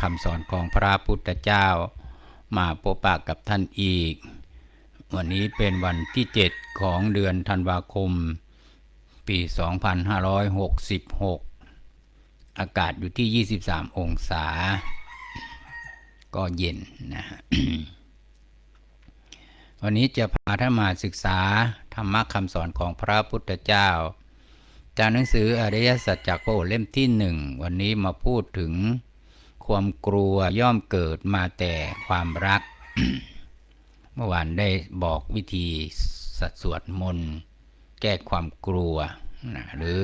คำสอนของพระพุทธเจ้า มาพบปะกับท่านอีก วันนี้เป็นวันที่ 7 ของเดือนธันวาคม ปี 2566 อากาศอยู่ที่ 23 องศา ก็เย็นนะฮะวันนี้จะพาท่านมาศึกษาธรรมะคำสอนของพระพุทธเจ้า จากหนังสืออริยสัจจากพระโอษฐ์เล่มที่หนึ่งวันนี้มาพูดถึง ความกลัวย่อมเกิดมาแต่ความรัก เมื่อวานได้บอกวิธีสสวดมนต์แก้ความกลัวนะหรือ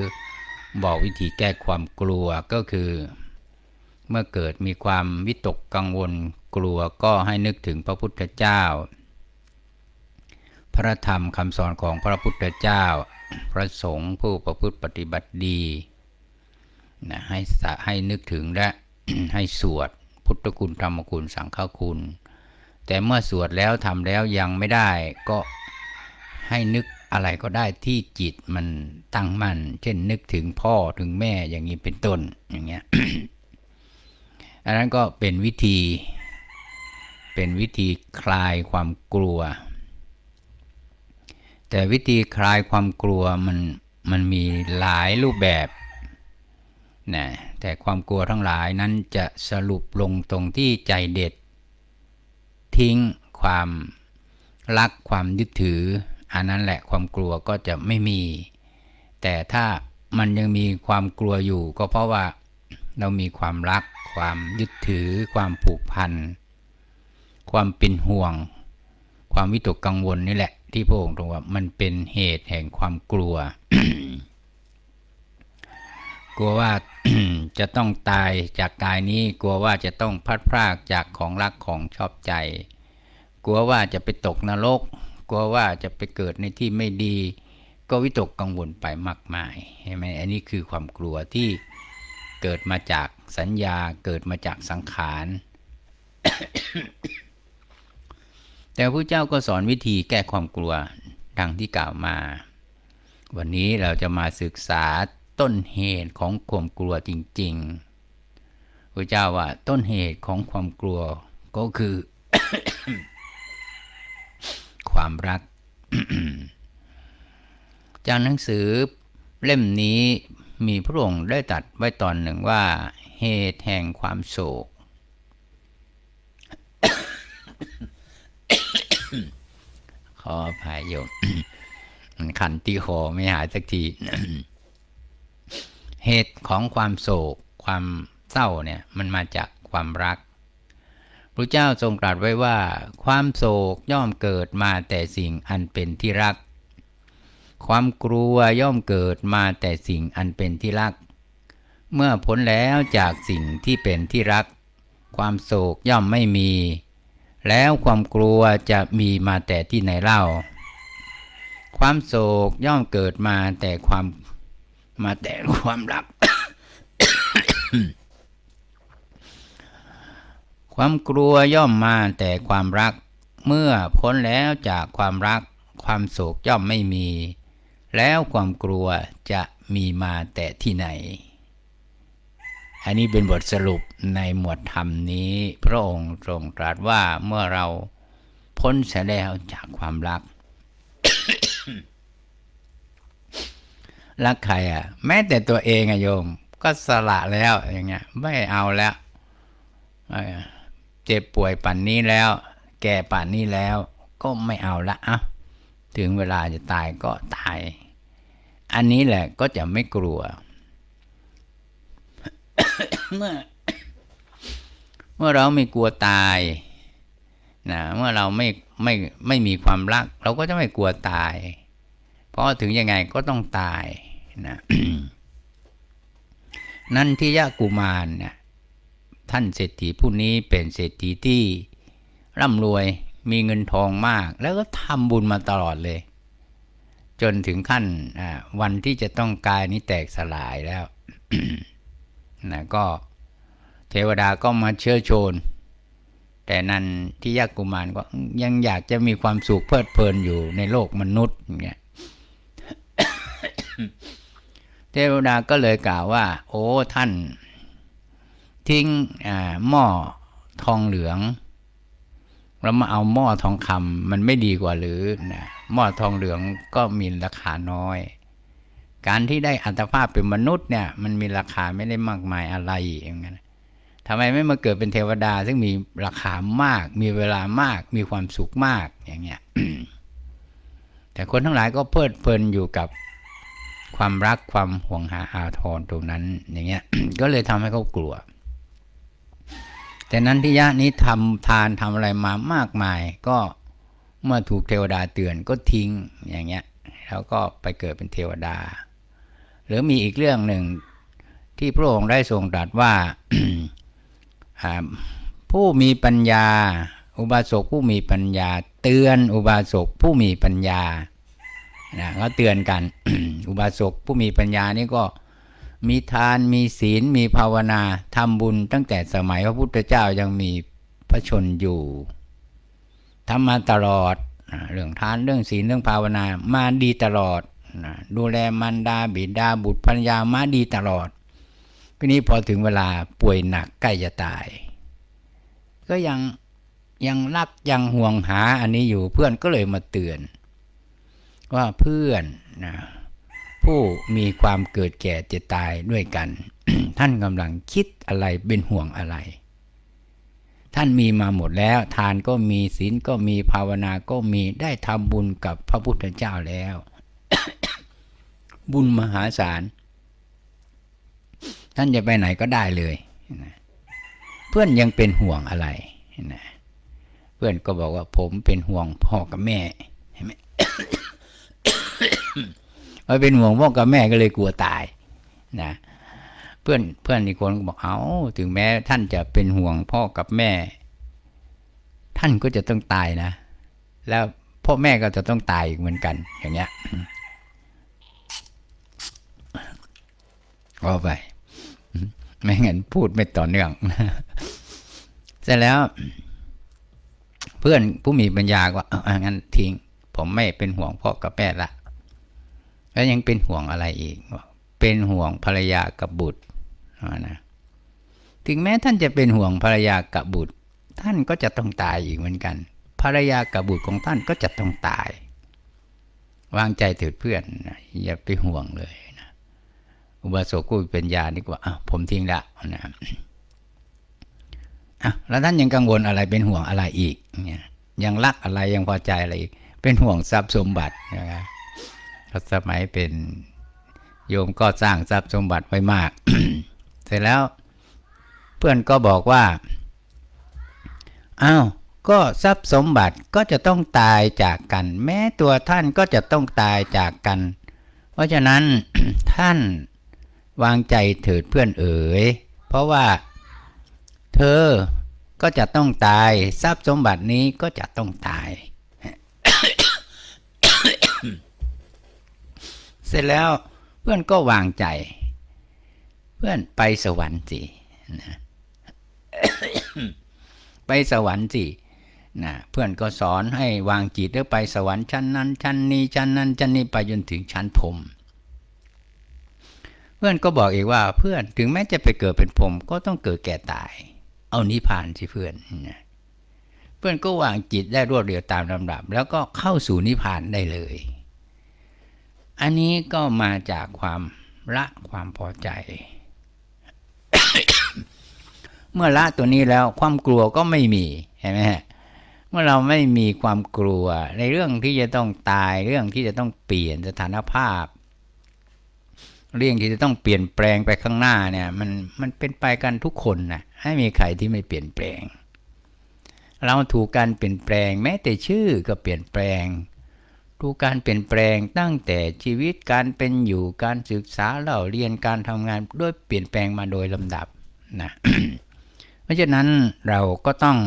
บอกวิธีแก้ความกลัวก็คือ เมื่อเกิดมีความวิตกกังวลกลัวก็ให้นึกถึงพระพุทธเจ้า พระธรรมคำสอนของพระพุทธเจ้า พระสงฆ์ผู้ประพฤติปฏิบัติดีนะให้ให้นึกถึงและ ให้สวดพุทธคุณธรรมคุณสังฆคุณ แต่เมื่อสวดแล้วทำแล้วยังไม่ได้ก็ให้นึกอะไรก็ได้ที่จิตมันตั้งมั่น เช่นนึกถึงพ่อถึงแม่อย่างนี้เป็นต้นอย่างเงี้ยอันนั้นก็เป็นวิธี เป็นวิธีคลายความกลัว แต่วิธีคลายความกลัวมันมันมีหลายรูปแบบนะ แต่ความกลัวทั้งหลายนั้นจะสรุปลงตรงที่ใจเด็ด ทิ้งความรักความยึดถือ อันนั้นแหละความกลัวก็จะไม่มี แต่ถ้ามันยังมีความกลัวอยู่ ก็เพราะว่าเรามีความรัก ความยึดถือ ความผูกพัน ความเป็นห่วง ความวิตกกังวลนี่แหละ ที่พระองค์ตรงว่ามันเป็นเหตุแห่งความกลัว กลัวว่าจะต้องตายจากกายนี้ กลัวว่าจะต้องพลัดพรากจากของรักของชอบใจ กลัวว่าจะไปตกนรก กลัวว่าจะไปเกิดในที่ไม่ดี ก็วิตกกังวลไปมากมายใช่ไหมอันนี้คือความกลัวที่เกิดมาจากสัญญาเกิดมาจากสังขาร แต่พระเจ้าก็สอนวิธีแก้ความกลัวดังที่กล่าวมา วันนี้เราจะมาศึกษา ต้นเหตุของความกลัวจริงๆพระเจ้าว่าต้นเหตุของความกลัวก็คือ ความรัก จากหนังสือเล่มนี้มีพระองค์ได้ตัดไว้ตอนหนึ่งว่า เหตุแห่งความโศก ขออภัยโยมมันขันตีคอไม่หายสักที เหตุของความโศก ความเศร้าเนี่ยมันมาจากความรักพระเจ้าทรงตรัสไว้ว่า ความโศกย่อมเกิดมาแต่สิ่งอันเป็นที่รัก ความกลัวย่อมเกิดมาแต่สิ่งอันเป็นที่รัก เมื่อพ้นแล้วจากสิ่งที่เป็นที่รัก ความโศกย่อมไม่มี แล้วความกลัวจะมีมาแต่ที่ไหนเล่า ความโศกย่อมเกิดมาแต่ความ มาแต่ความรัก ความกลัวย่อมมาแต่ความรัก เมื่อพ้นแล้วจากความรัก ความโศกย่อมไม่มี แล้วความกลัวจะมีมาแต่ที่ไหน อันนี้เป็นบทสรุปในหมวดธรรมนี้ พระองค์ทรงตรัสว่าเมื่อเราพ้นเสียแล้วจากความรัก รักใครอะ แม้แต่ตัวเองอะโยม ก็สละแล้วอย่างเงี้ย ไม่เอาแล้วเจ็บป่วยป่านนี้แล้ว แก่ป่านนี้แล้ว ก็ไม่เอาละอะถึงเวลาจะตายก็ตาย อันนี้แหละก็จะไม่กลัว เมื่อ เมื่อเราไม่กลัวตายนะเมื่อเราไม่ไม่ไม่มีความรัก เราก็จะไม่กลัวตาย เพราะถึงยังไงก็ต้องตาย นะนั่นที่ยะกุมารเนี่ยท่านเศรษฐีผู้นี้เป็นเศรษฐีที่ร่ำรวยมีเงินทองมาก แล้วก็ทำบุญมาตลอดเลย จนถึงขั้นวันที่จะต้องกายนี้แตกสลายแล้วนะก็เทวดาก็มาเชื้อโชน แต่นั้นที่ยากุมารก็ยังอยากจะมีความสุขเพลิดเพลินอยู่ในโลกมนุษย์อย่างเงี้ย วดาก็เลยกล่าวว่า โอ้ท่าน ทิ้งอ่าหม้อทองเหลืองแล้วมาเอาหม้อทองคำมันไม่ดีกว่าหรือนะหม้อทองเหลืองก็มีราคาน้อย การที่ได้อัตภาพเป็นมนุษย์เนี่ยมันมีราคาไม่ได้มากมายอะไรอย่างนั้นทำไมไม่มาเกิดเป็นเทวดา ซึ่งมีราคามาก มีเวลามาก มีความสุขมากอย่างเงี้ยแต่คนทั้งหลายก็เพลิดเพลินอยู่กับ ความรักความห่วงหาอาทรตรงนั้นอย่างเงี้ย ก็เลยทำให้เขากลัว แต่นั้นที่ยะนี้ทำทานทำอะไรมามากมาย ก็เมื่อถูกเทวดาเตือนก็ทิ้งอย่างเงี้ย แล้วก็ไปเกิดเป็นเทวดา หรือมีอีกเรื่องหนึ่งที่พระองค์ได้ทรงตรัสว่าผู้มีปัญญา อุบาสกผู้มีปัญญา เตือนอุบาสกผู้มีปัญญา นะก็เตือนกัน อุบาสกผู้มีปัญญานี่ก็มีทานมีศีลมีภาวนาทำบุญตั้งแต่สมัยพระพุทธเจ้ายังมีพระชนอยู่ทำมาตลอดนะเรื่องทานเรื่องศีลเรื่องภาวนา มาดีตลอดนะดูแลมันดาบิดาบุตรภรรยามาดีตลอดทีนี้พอถึงเวลาป่วยหนักใกล้จะตาย ก็ยังยังรักยังห่วงหาอันนี้อยู่เพื่อนก็เลยมาเตือน ว่าเพื่อนนะผู้มีความเกิดแก่เจ็บตายด้วยกัน ท่านกำลังคิดอะไรเป็นห่วงอะไร ท่านมีมาหมดแล้ว ทานก็มีศีลก็มีภาวนาก็มีได้ทำบุญกับพระพุทธเจ้าแล้ว บุญมหาศาล ท่านจะไปไหนก็ได้เลยนะเพื่อนยังเป็นห่วงอะไรนะเพื่อนก็บอกว่าผมเป็นห่วงพ่อกับแม่เห็นไหม พอเป็นห่วงพ่อกับแม่ก็เลยกลัวตายนะเพื่อนเพื่อนอีกคนก็บอกเอาถึงแม้ท่านจะเป็นห่วงพ่อกับแม่ ท่านก็จะต้องตายนะ แล้วพ่อแม่ก็จะต้องตายอีกเหมือนกัน อย่างเงี้ยก็ไป ไม่งั้นพูดไม่ต่อเนื่องเสร็จแล้ว เพื่อนผู้มีปัญญาก็อางั้นทิ้ง ผมไม่เป็นห่วงพ่อกับแม่ละ แล้วยังเป็นห่วงอะไรอีก เป็นห่วงภรรยากับบุตรนะถึงแม้ท่านจะเป็นห่วงภรรยากับบุตร ท่านก็จะต้องตายอีกเหมือนกัน ภรรยากับบุตรของท่านก็จะต้องตาย วางใจเถิดเพื่อนอย่าไปห่วงเลยนะอุบาสกผู้เป็นญาดีกว่าอ้าวผมทิ้งละนะอะแล้วท่านยังกังวลอะไรเป็นห่วงอะไรอีกเนี่ยยังรักอะไรยังพอใจอะไรอีกเป็นห่วงทรัพย์สมบัตินะครับ เพระสมัยเป็นโยมก็สร้างทรัพย์สมบัติไว้มาก เสร็จแล้วเพื่อนก็บอกว่า อ้าว ก็ทรัพย์สมบัติก็จะต้องตายจากกัน แม้ตัวท่านก็จะต้องตายจากกัน เพราะฉะนั้นท่านวางใจเถิดเพื่อนเอ๋ย เพราะว่า เธอก็จะต้องตาย ทรัพย์สมบัตินี้ก็จะต้องตาย เสร็จแล้วเพื่อนก็วางใจ เพื่อนไปสวรรค์สินะไปสวรรค์สินะเพื่อนก็สอนให้วางจิตแล้วไปสวรรค์ชั้นนั้น ชั้นนี้ชั้นนั้นชั้นนี้ไปจนถึงชั้นพรมเพื่อนก็บอกอีกว่าเพื่อนถึงแม้จะไปเกิดเป็นพรมก็ต้องเกิดแก่ตาย เอานิพานสิเพื่อนนะเพื่อนก็วางจิตได้รวดเร็วตามลำดับ แล้วก็เข้าสู่นิพพานได้เลย อันนี้ก็มาจากความละความพอใจ เมื่อละตัวนี้แล้วความกลัวก็ไม่มีเห็นไหมฮะเมื่อเราไม่มีความกลัวในเรื่องที่จะต้องตายเรื่องที่จะต้องเปลี่ยนสถานภาพ เรื่องที่จะต้องเปลี่ยนแปลงไปข้างหน้าเนี่ยมันมันเป็นไปกันทุกคนนะให้มีใครที่ไม่เปลี่ยนแปลง เราถูกการเปลี่ยนแปลงแม้แต่ชื่อก็เปลี่ยนแปลง ถูกการเปลี่ยนแปลงตั้งแต่ชีวิตการเป็นอยู่การศึกษาเล่าเรียนการทำงานด้วยเปลี่ยนแปลงมาโดยลำดับนะเพราะฉะนั้นเราก็ต้อง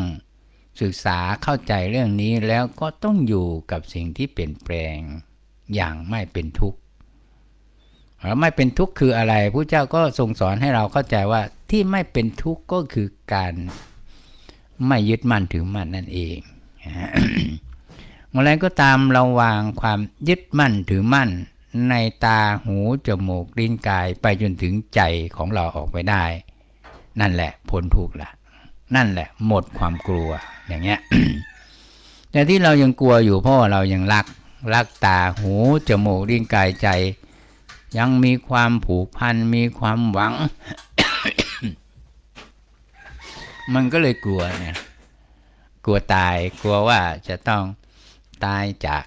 ศึกษาเข้าใจเรื่องนี้แล้วก็ต้องอยู่กับสิ่งที่เปลี่ยนแปลงอย่างไม่เป็นทุกข์แล้วไม่เป็นทุกข์คืออะไรพระเจ้าก็ทรงสอนให้เราเข้าใจว่าที่ไม่เป็นทุกข์ก็คือการไม่ยึดมั่นถือมั่นนั่นเอง เมื่อไรก็ตามเราวางความยึดมั่นถือมั่น ในตาหูจมูกลิ้นกายไปจนถึงใจของเราออกไปได้ นั่นแหละพ้นทุกข์ละนั่นแหละหมดความกลัวอย่างเงี้ยแต่ที่เรายังกลัวอยู่เพราะเรายังรักรักตาหูจมูกลิ้นกายใจ ยังมีความผูกพันมีความหวัง มันก็เลยกลัวเนี่ยกลัวตายกลัวว่าจะต้อง ตายจาก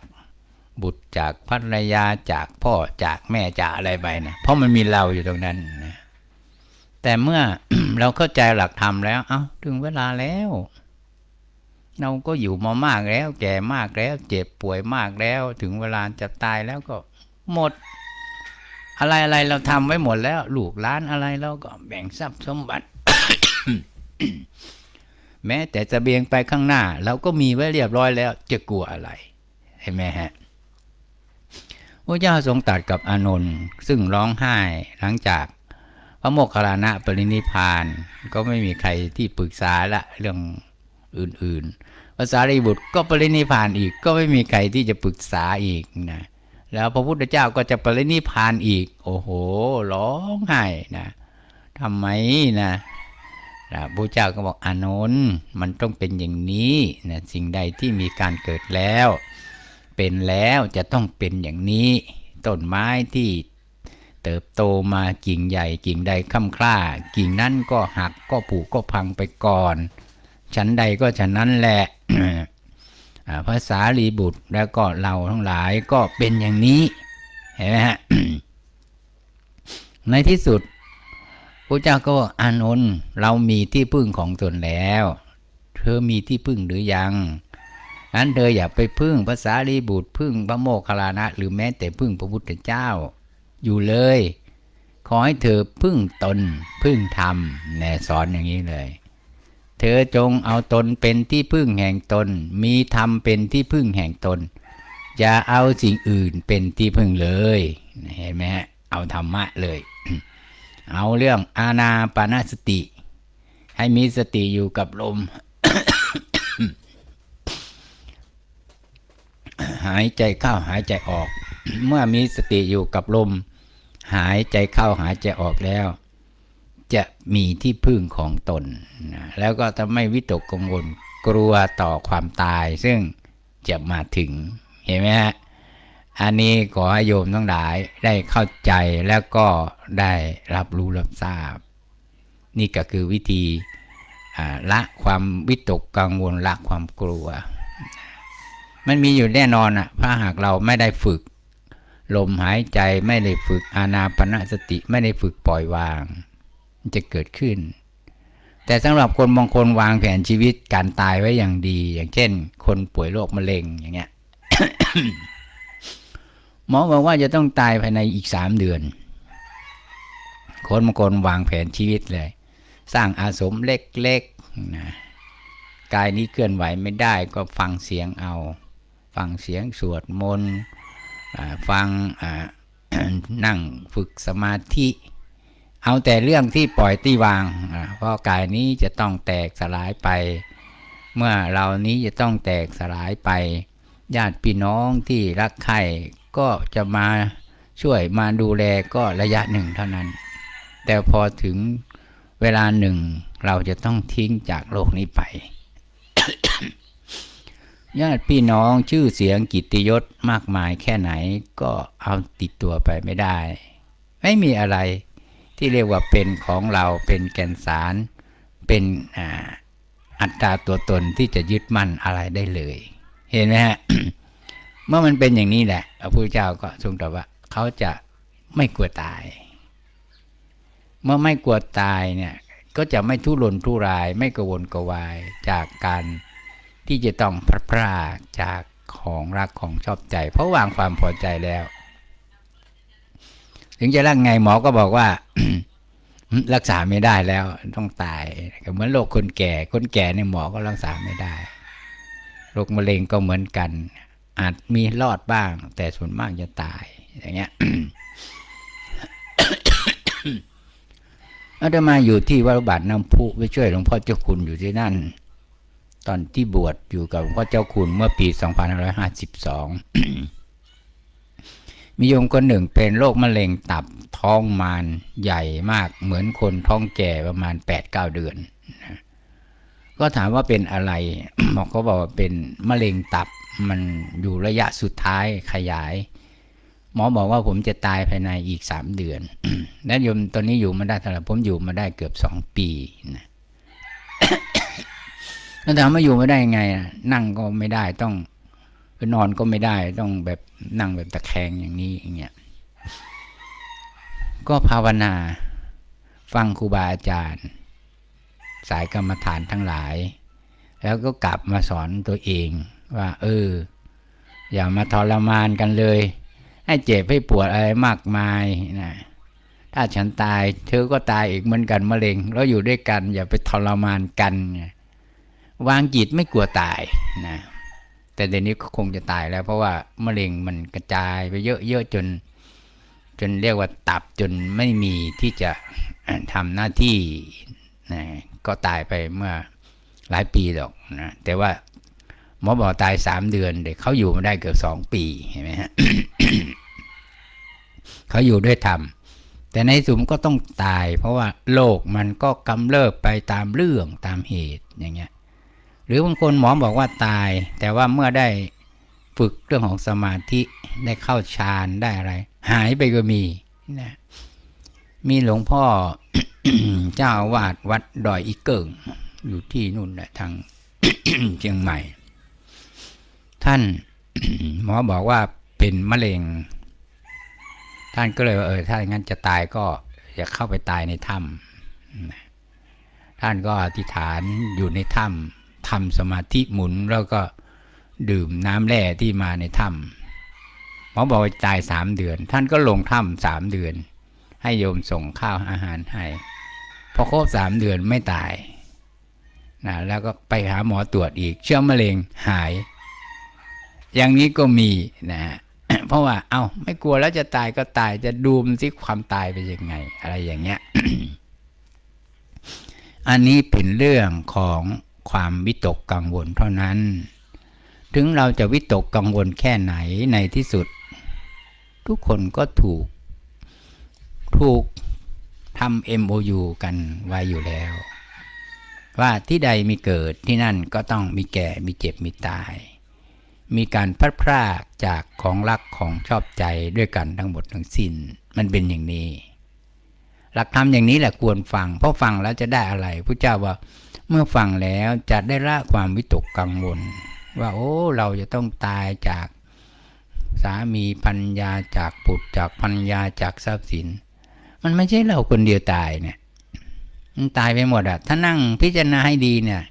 บุตรจากภรรยาจากพ่อจากแม่จากอะไรไปนี่ยเพราะมันมีเราอยู่ตรงนั้นนะแต่เมื่อเราเข้าใจหลักธรรมแล้ว เอา้าถึงเวลาแล้ว เราก็อยู่มามากแล้ว แก่มากแล้ว เจ็บป่วยมากแล้ว ถึงเวลาจะตายแล้วก็หมด อะไรอะไรเราทำไว้หมดแล้ว ลูกล้านอะไรเราก็แบ่งทรัพย์สมบัติ แม้แต่จะเบียงไปข้างหน้าเราก็มีไว้เรียบร้อยแล้วจะกลัวอะไรเห็นไหมฮะพระเจ้าทรงตรัสกับอานนท์ซึ่งร้องไห้หลังจากพระโมคคัลลานะปรินิพาน ก็ไม่มีใครที่ปรึกษาละเรื่องอื่นๆภาษารีบุตรก็ปรินิพานอีกก็ไม่มีใครที่จะปรึกษาอีกนะแล้วพระพุทธเจ้าก็จะปรินิพพานอีก โอ้โห ร้องไห้นะทำไมนะ นะพระเจ้าก็บอกอานนท์มันต้องเป็นอย่างนี้นะสิ่งใดที่มีการเกิดแล้ว เป็นแล้วจะต้องเป็นอย่างนี้ ต้นไม้ที่เติบโตมากิ่งใหญ่กิ่งใดค่ำคล้ากิ่งนั้นก็หักก็ผุก็พังไปก่อน ชั้นใดก็ชั้นนั้นแหละภาษาลีบุตรแล้วก็เราทั้งหลายก็เป็นอย่างนี้เห็นไหมฮะในที่สุด ระเจ้าก็อานนท์เรามีที่พึ่งของตนแล้ว เธอมีที่พึ่งหรือยังนั้นเธออย่าไปพึ่งภาษาลีบุตรพึ่งพระโมคคัลลานะ หรือแม้แต่พึ่งพระพุทธเจ้า อยู่เลย ขอให้เธอพึ่งตนพึ่งธรรมแนสอนอย่างนี้เลย เธอจงเอาตนเป็นที่พึ่งแห่งตน มีธรรมเป็นที่พึ่งแห่งตน อย่าเอาสิ่งอื่นเป็นที่พึ่งเลย เห็นไหมฮะเอาธรรมะเลย เอาเรื่องอาณาปานสติ ให้มีสติอยู่กับลม หายใจเข้าหายใจออก เมื่อมีสติอยู่กับลม หายใจเข้าหายใจออกแล้ว จะมีที่พึ่งของตน แล้วก็จะไม่วิตกกังวลกลัวต่อความตายซึ่งจะมาถึง เห็นไหมฮะ อันนี้ขอให้โยมทั้งหลายได้เข้าใจแล้วก็ได้รับรู้รับทราบ นี่ก็คือวิธีละความวิตกกังวลละความกลัว มันมีอยู่แน่นอนอะถ้าหากเราไม่ได้ฝึก ลมหายใจไม่ได้ฝึกอานาปนสติไม่ได้ฝึกปล่อยวาง มันจะเกิดขึ้น แต่สำหรับคนบางคนวางแผนชีวิตการตายไว้อย่างดี อย่างเช่น คนป่วยโรคมะเร็งอย่างเงี้ย มอบอกว่าจะต้องตายภายในอีกสามเดือน คนบางคนวางแผนชีวิตเลย สร้างอาสมเล็กๆนะกายนี้เคลื่อนไหวไม่ได้ก็ฟังเสียงเอา ฟังเสียงสวดมนต์ฟังนั่งฝึกสมาธิ เอาแต่เรื่องที่ปล่อยที่วาง เพราะกายนี้จะต้องแตกสลายไป เมื่อเรานี้จะต้องแตกสลายไป ญาติพี่น้องที่รักใคร่ ก็จะมาช่วยมาดูแลก็ระยะหนึ่งเท่านั้น แต่พอถึงเวลาหนึ่งเราจะต้องทิ้งจากโลกนี้ไป ญาติพี่น้องชื่อเสียงกิตติยศมากมายแค่ไหนก็เอาติดตัวไปไม่ได้ ไม่มีอะไรที่เรียกว่าเป็นของเราเป็นแก่นสาร เป็นอัตราตัวตนที่จะยึดมั่นอะไรได้เลย เห็นไหมฮะ เมื่อมันเป็นอย่างนี้แหละพระพุทธเจ้าก็ทรงตรัสว่า เขาจะไม่กลัวตาย เมื่อไม่กลัวตายเนี่ยก็จะไม่ทุรนทุรายไม่กระวนกระวายจากการที่จะต้องพลาดพรากจากของรักของชอบใจ เพราะวางความพอใจแล้ว ถึงจะรักไงหมอก็บอกว่า รักษาไม่ได้แล้วต้องตายเหมือนโรคคนแก่ คนแก่เนี่ยหมอก็รักษาไม่ได้โรคมะเร็งก็เหมือนกัน อาจมีรอดบ้าง แต่ส่วนมากจะตายอย่างเงี้ยอาตมาอยู่ที่วัดบาทน้ำพุไปช่วยหลวงพ่อเจ้าคุณอยู่ที่นั่น ตอนที่บวชอยู่กับหลวงพ่อเจ้าคุณเมื่อปี 2552 มีโยมคนหนึ่งเป็นโรคมะเร็งตับท้องมารใหญ่มากเหมือนคนท้องแก่ประมาณ8ปดเเดือน ก็ถามว่าเป็นอะไรหมอก็บอกว่าเป็นมะเร็งตับ มันอยู่ระยะสุดท้ายขยาย หมอบอกว่าผมจะตายภายในอีกสามเดือน และโยมตอนนี้อยู่มาได้เท่าไหร่ผมอยู่มาได้เกือบสองปีนะแล้วถามว่าอยู่ไม่ได้ยังไงนั่งก็ไม่ได้ต้องนอนก็ไม่ได้ต้องแบบนั่งแบบตะแคงอย่างนี้อย่างเงี้ยก็ภาวนา ฟังครูบาอาจารย์ สายกรรมฐานทั้งหลาย แล้วก็กลับมาสอนตัวเอง ว่า เออ อย่ามาทรมานกันเลย ให้เจ็บให้ปวดอะไรมากมายนะถ้าฉันตาย เธอก็ตายอีกเหมือนกันมะเร็งแล้วอยู่ด้วยกัน อย่าไปทรมานกันวางจิตไม่กลัวตายนะแต่เดี๋ยวนี้ก็คงจะตายแล้ว เพราะว่ามะเร็งมันกระจายไปเยอะๆจน จนเรียกว่าตับจนไม่มีที่จะทำหน้าที่นะก็ตายไปเมื่อหลายปีหรอกนะแต่ว่า หมอบอกตายสามเดือนเด็กเขาอยู่มาได้เกือบสองปีเห็นไหมฮะเขาอยู่ด้วยธรรมแต่ในสุมก็ต้องตาย เพราะว่าโลกมันก็กำเริบไปตามเรื่องตามเหตุอย่างเงี้ยหรือบางคนหมอบอกว่าตาย แต่ว่าเมื่อได้ฝึกเรื่องของสมาธิได้เข้าฌานได้อะไร หายไปก็มีนะมีหลวงพ่อเจ้าวาดวัดดอยอีเกิงอยู่ที่นู่นแหละทางเชียงใหม่ ท่านหมอบอกว่าเป็นมะเร็ง ท่านก็เลยว่าเออถ้าอย่างนั้นจะตายก็อย่าเข้าไปตายในถ้ำท่านก็อธิษฐานอยู่ในถ้ำทำสมาธิหมุนแล้วก็ดื่มน้ำแร่ที่มาในถ้ำหมอบอกว่าตายสามเดือน ท่านก็ลงถ้ำสามเดือน ให้โยมส่งข้าวอาหารให้พอครบสามเดือนไม่ตายนะแล้วก็ไปหาหมอตรวจอีก เชื้อมะเร็งหาย อย่างนี้ก็มีนะฮะเพราะว่า เอา้าไม่กลัวแล้วจะตายก็ตายจะดูมนสิความตายเป็นยังไง อะไรอย่างเงี้ย อันนี้เป็นเรื่องของความวิตกกังวลเท่านั้น ถึงเราจะวิตกกังวลแค่ไหนในที่สุด ทุกคนก็ถูก ถูกทำ MOU กันไว้อยู่แล้ว ว่าที่ใดมีเกิดที่นั่นก็ต้องมีแก่มีเจ็บมีตาย มีการพลัดพรากจากของรักของชอบใจด้วยกันทั้งหมดทั้งสิ้น มันเป็นอย่างนี้ หลักธรรมอย่างนี้แหละควรฟัง เพราะฟังแล้วจะได้อะไรพระเจ้าว่าเมื่อฟังแล้วจะได้ละความวิตกกังวล ว่าโอ้เราจะต้องตายจากสามีพัญญาจากบุตจากพัญญาจากทรัพย์สิน มันไม่ใช่เราคนเดียวตายเนี่ยมันตายไปหมดอะถ้านั่งพิจารณาให้ดีเนี่ย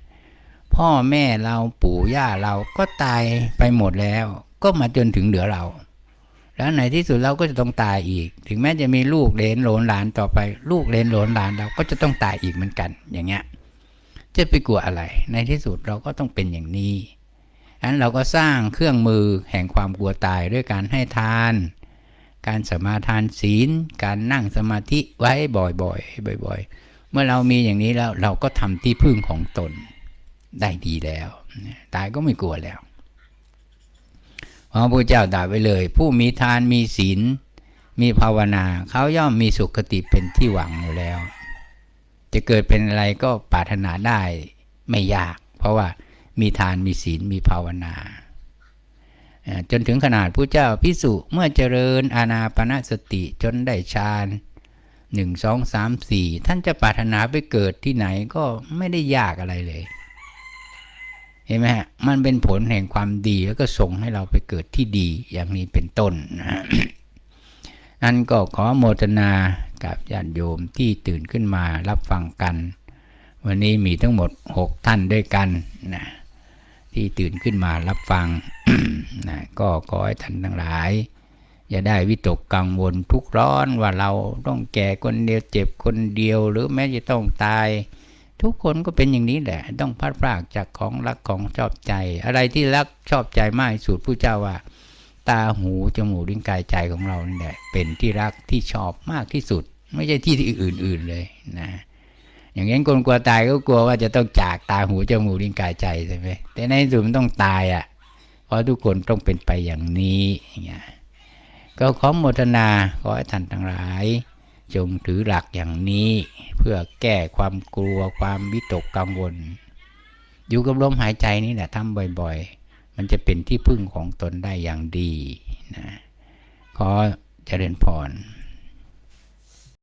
พ่อแม่เราปู่ย่าเราก็ตายไปหมดแล้ว ก็มาจนถึงเหลือเรา แล้วในที่สุดเราก็จะต้องตายอีก ถึงแม้จะมีลูกเลนหลนหลานต่อไป ลูกเลนหลนหลานเราก็จะต้องตายอีกเหมือนกัน อย่างเงี้ยจะไปกลัวอะไร ในที่สุดเราก็ต้องเป็นอย่างนี้ฉะนั้นเราก็สร้างเครื่องมือแห่งความกลัวตายด้วยการให้ทาน การสมาทานศีล การนั่งสมาธิไว้บ่อยๆ บ่อย ๆ เมื่อเรามีอย่างนี้แล้วเราก็ทำที่พึ่งของตน ได้ดีแล้ว ตายก็ไม่กลัวแล้วพระพุทธเจ้าตรัสไว้เลย ผู้มีทานมีศีล มีภาวนา เขาย่อมมีสุขติเป็นที่หวังอยู่แล้ว จะเกิดเป็นอะไรก็ปรารถนาได้ไม่ยาก เพราะว่ามีทานมีศีลมีภาวนาจนถึงขนาดพระเจ้าพิสุเมื่อเจริญอาณาปณะสติจนได้ฌานหนึ่งสองสามสี่ท่านจะปรารถนาไปเกิดที่ไหนก็ไม่ได้ยากอะไรเลย เห็นไหมฮะมันเป็นผลแห่งความดีแล้วก็ส่งให้เราไปเกิดที่ดีอย่างนี้เป็นต้นนะนั่นก็ขอโมทนากับญาติโยมที่ตื่นขึ้นมารับฟังกัน วันนี้มีทั้งหมดหกท่านด้วยกันนะที่ตื่นขึ้นมารับฟังนะก็ขอให้ท่านทั้งหลาย อย่าได้วิตกกังวลทุกร้อนว่าเราต้องแก่คนเดียวเจ็บคนเดียว หรือแม้จะต้องตาย ทุกคนก็เป็นอย่างนี้แหละ ต้องพลาดพลาดจากของรักของชอบใจ อะไรที่รักชอบใจมากที่สุดผู้เจ้าว่า ตาหูจมูกลิ้นกายใจของเรานี่แหละเป็นที่รักที่ชอบมากที่สุด ไม่ใช่ที่อื่น ๆเลยนะ อย่างนั้นคนกลัวตายก็กลัวว่าจะต้องจากตาหูจมูกลิ้นกายใจใช่ไหมแต่ในที่สุดมันต้องตายอะ เพราะทุกคนต้องเป็นไปอย่างนี้อย่างเงี้ยก็ก็ขอโมทนาขอให้ท่านทั้งหลาย จงถือหลักอย่างนี้เพื่อแก้ความกลัวความวิตกกังวล อยู่กับลมหายใจนี่แหละทำบ่อยๆ มันจะเป็นที่พึ่งของตนได้อย่างดีนะขอเจริญพร